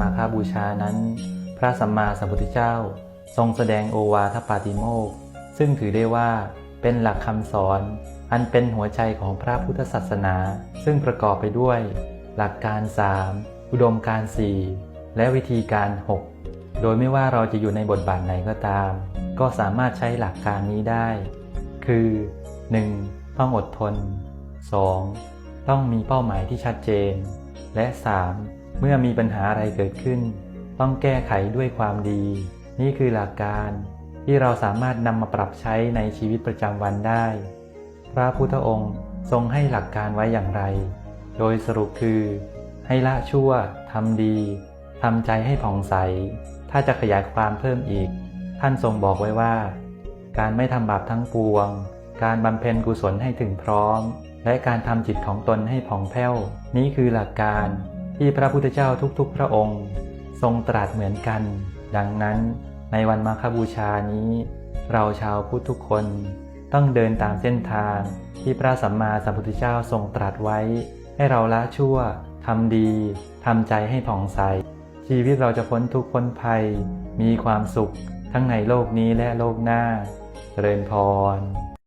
มาฆบูชานั้น พระสัมมาสัมพุทธเจ้า ทรงแสดงโอวาทปาติโมกซึ่งถือได้ว่าเป็นหลักคำสอน อันเป็นหัวใจของพระพุทธศาสนา ซึ่งประกอบไปด้วย หลักการ 3 อุดมการ 4 และวิธีการ 6 โดยไม่ว่าเราจะอยู่ในบทบาทไหนก็ตาม ก็สามารถใช้หลักการนี้ได้ คือ 1. ต้องอดทน 2. ต้องมีเป้าหมายที่ชัดเจน และ 3. เมื่อมีปัญหาอะไรเกิดขึ้น ต้องแก้ไขด้วยความดี นี่คือหลักการที่เราสามารถนำมาปรับใช้ในชีวิตประจำวันได้ พระพุทธองค์ทรงให้หลักการไว้อย่างไร โดยสรุปคือ ให้ละชั่วทำดีทำใจให้ผ่องใส ถ้าจะขยายความเพิ่มอีก ท่านทรงบอกไว้ว่า การไม่ทำบาปทั้งปวง การบำเพ็ญกุศลให้ถึงพร้อม และการทำจิตของตนให้ผ่องแผ้ว นี้คือหลักการ ที่พระพุทธเจ้าทุกๆ พระองค์ ทรงตรัสเหมือนกัน ดังนั้นในวันมาฆบูชานี้ เราชาวพุทธทุกคนต้องเดินตามเส้นทางที่พระสัมมาสัมพุทธเจ้าทรงตรัสไว้ ให้เราละชั่วทำดีทำใจให้ผ่องใส ชีวิตเราจะพ้นทุกข์พ้นภัย มีความสุขทั้งในโลกนี้และโลกหน้าเจริญพร